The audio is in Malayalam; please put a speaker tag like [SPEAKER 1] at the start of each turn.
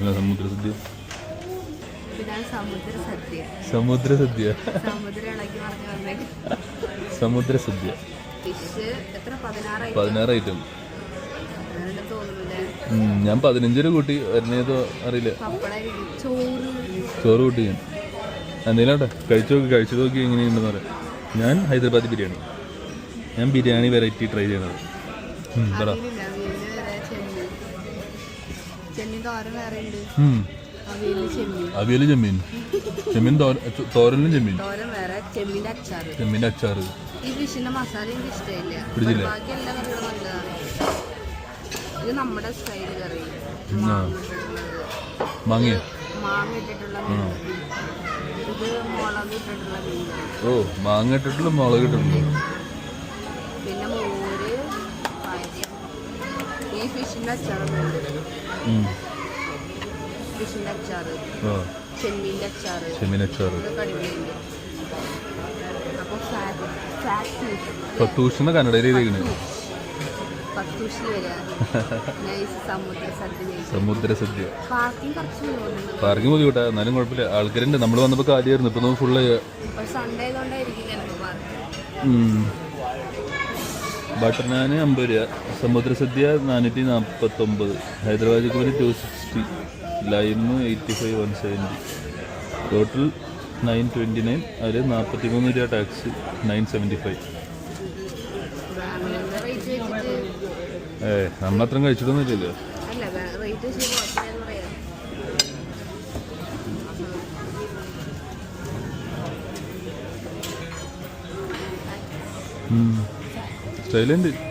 [SPEAKER 1] സമുദ്ര സദ്യ
[SPEAKER 2] സമുദ്ര സദ്യ
[SPEAKER 1] സമുദ്ര സദ്യ പതിനാറ് ഐറ്റം. ഞാൻ പതിനഞ്ചര കൂട്ടി വരുന്നേതോ അറിയില്ല.
[SPEAKER 2] ചോറ്.
[SPEAKER 1] കൂട്ടി ഞാൻ. എന്തെങ്കിലും കഴിച്ചു നോക്കി കഴിച്ചു നോക്കി എങ്ങനെയുണ്ടെന്ന് പറയാം. ഞാൻ ഹൈദരാബാദി ബിരിയാണി. ഞാൻ ബിരിയാണി വെറൈറ്റി ട്രൈ ചെയ്യണത് പറ.
[SPEAKER 2] ചെമ്മീൻ തോരൻ വേറെ ഉണ്ട്. അവിയൽ ചെമ്മീൻ.
[SPEAKER 1] ചെമ്മീൻ. തോരനും ചെമ്മീൻ.
[SPEAKER 2] തോരൻ വേറെ ചെമ്മീന്റെ അച്ചാറ്.
[SPEAKER 1] ചെമ്മീന്റെ അച്ചാറ്.
[SPEAKER 2] ഈ ഫിഷിന്റെ മസാല എനിക്ക് ഇഷ്ടമില്ല.
[SPEAKER 1] പിടിച്ചില്ല?
[SPEAKER 2] ബാക്കി എല്ലാ കറികളും നല്ലതാണ്. ഇത് നമ്മുടെ സ്റ്റൈൽ കറി. മാങ്ങ മാങ്ങ ഇട്ടിട്ടുള്ള ഇത് മുളക് ഇട്ടിട്ടുള്ള
[SPEAKER 1] ഓ മാങ്ങ ഇട്ടിട്ടുള്ള മുളക് ഇട്ടിട്ടുള്ളൂ
[SPEAKER 2] അച്ചാറുണ്ട്. അച്ചാറ് ചെമ്മീന്റെ അച്ചാറ്
[SPEAKER 1] ചെമ്മീൻ അച്ചാറ് പത്തൂഷെന്ന കന്നഡയിൽ എഴുതിയിരിക്കണേ
[SPEAKER 2] നൈസ് സമുദ്ര സദ്യ പാർക്കിംഗ്
[SPEAKER 1] ബുദ്ധിമുട്ടാ എന്നാലും കുഴപ്പമില്ല. ആൾക്കാരുണ്ട്. നമ്മൾ വന്നപ്പോൾ കാര്യമായിരുന്നു. ഇപ്പൊ ഫുള്ള് ബട്ടർ നാന് അമ്പത് രൂപ സമുദ്ര സദ്യ നാനൂറ്റി നാൽപ്പത്തൊമ്പത് ഹൈദരാബാദ് കൂടി two sixty lime eighty five one seventy total nine twenty nine അതിൽ നാൽപ്പത്തി മൂന്ന് രൂപ ടാക്സ് നയൻ സെവന്റി ഫൈവ് ഏ നമ്മളത്രയും കഴിച്ചിട്ടൊന്നുമില്ലല്ലോ
[SPEAKER 2] അല്ല
[SPEAKER 1] Eğlendik.